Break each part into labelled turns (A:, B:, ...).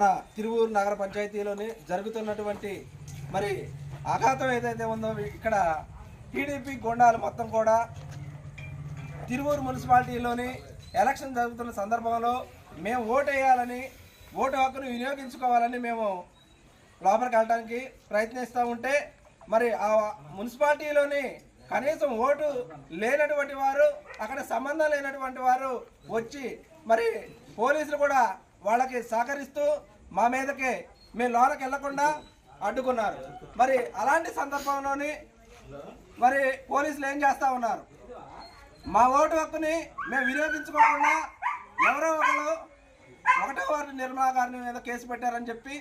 A: మన తిరువూరు నగర పంచాయతీలోని జరుగుతున్నటువంటి మరి ఆఘాతం ఏదైతే ఉందో ఇక్కడ టీడీపీ గొండాలు మొత్తం కూడా తిరువూరు మున్సిపాలిటీలోని ఎలక్షన్ జరుగుతున్న సందర్భంలో మేము ఓటు వేయాలని ఓటు హక్కును వినియోగించుకోవాలని మేము లోపలికి వెళ్ళడానికి ప్రయత్నిస్తూ ఉంటే మరి ఆ మున్సిపాలిటీలోని కనీసం ఓటు లేనటువంటి వారు అక్కడ సంబంధం లేనటువంటి వారు వచ్చి మరి పోలీసులు కూడా వాళ్ళకి సహకరిస్తూ మా మీదకి మేము లోనకి వెళ్ళకుండా అడ్డుకున్నారు. మరి అలాంటి సందర్భంలోని మరి పోలీసులు ఏం చేస్తా ఉన్నారు? మా ఓటు హక్కుని మేము వినియోగించుకోకుండా ఎవరో ఒకరు ఒకటో వారి నిర్మలా గారిని మీద కేసు పెట్టారని చెప్పి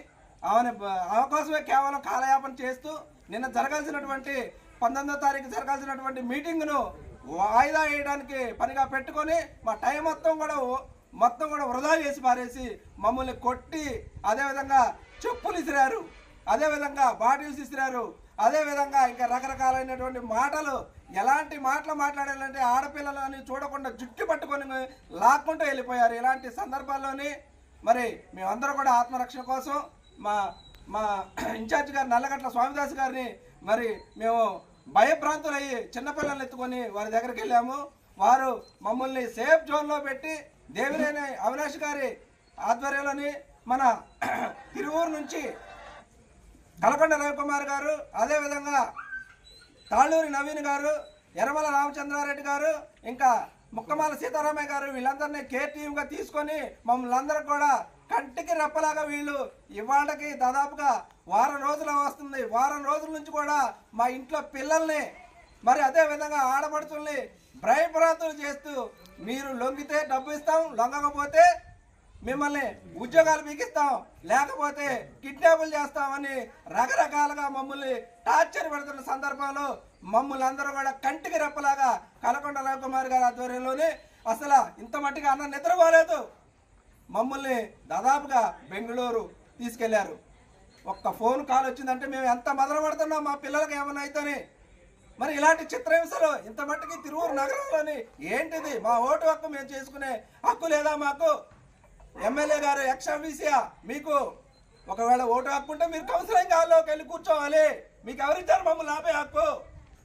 A: ఆమె అవకాశమే కేవలం కాలయాపన చేస్తూ నిన్న జరగాల్సినటువంటి పంతొమ్మిదో తారీఖు జరగాల్సినటువంటి మీటింగ్ను వాయిదా వేయడానికి పనిగా పెట్టుకొని మా టైం మొత్తం కూడా మొత్తం కూడా వృధా చేసి పారేసి మమ్మల్ని కొట్టి అదేవిధంగా చెప్పులు ఇసిరారు అదేవిధంగా బాటిల్స్ ఇసిరారు అదేవిధంగా ఇంకా రకరకాలైనటువంటి మాటలు ఎలాంటి మాటలు మాట్లాడాలంటే ఆడపిల్లలని చూడకుండా జుట్టు పట్టుకొని లాక్కుంటూ వెళ్ళిపోయారు. ఇలాంటి సందర్భాల్లోని మరి మేమందరూ కూడా ఆత్మరక్షణ కోసం మా మా ఇన్ఛార్జ్ గారు నల్లగట్ల స్వామిదాస్ గారిని మరి మేము భయభ్రాంతులయ్యి చిన్నపిల్లల్ని ఎత్తుకొని వారి దగ్గరికి వెళ్ళాము. వారు మమ్మల్ని సేఫ్ జోన్లో పెట్టి దేవినేని అవినాష్ గారి ఆధ్వర్యంలోని మన తిరువూరు నుంచి కలకొండ రవికుమార్ గారు అదేవిధంగా తాళ్ళూరి నవీన్ గారు ఎర్రమల రామచంద్రారెడ్డి గారు ఇంకా ముక్కమాల సీతారామయ్య గారు వీళ్ళందరినీ కేర్ టీమ్గా తీసుకొని మమ్మల్ని అందరూ కూడా కంటికి రెప్పలాగా వీళ్ళు ఇవాళకి దాదాపుగా వారం రోజులు వస్తుంది. వారం రోజుల నుంచి కూడా మా ఇంట్లో పిల్లల్ని మరి అదే విధంగా ఆడపడుతుల్ని భయప్రాంతులు చేస్తూ మీరు లొంగితే డబ్బు ఇస్తాం లొంగకపోతే మిమ్మల్ని ఉద్యోగాలు బిగిస్తాం లేకపోతే కిడ్నాపులు చేస్తామని రకరకాలుగా మమ్మల్ని టార్చర్ పెడుతున్న సందర్భంలో మమ్మల్ని అందరూ కూడా కంటికి రెప్పలాగా కలకొండ రవికుమార్ గారి ఆధ్వర్యంలోనే అసలు ఇంత మట్టిగా అన్న నిద్రపోలేదు. మమ్మల్ని దాదాపుగా బెంగళూరు తీసుకెళ్ళారు. ఒక్క ఫోన్ కాల్ వచ్చిందంటే మేము ఎంత మదనపడుతున్నాం మా పిల్లలకి ఏమైనా అయితేనే మరి ఇలాంటి చిత్రహింసలు ఇంత మట్టుకి తిరువూరు నగరంలోని ఏంటిది? మా ఓటు హక్కు మేము చేసుకునే హక్కు లేదా మాకు? ఎమ్మెల్యే గారు ఎక్స్ఆఫీసియా మీకు ఒకవేళ ఓటు హక్కు ఉంటే మీరు కౌన్సిలింగ్ హాల్లోకి వెళ్ళి కూర్చోవాలి. మీకు ఎవరిచ్చారు మమ్మల్ని ఆపే హక్కు?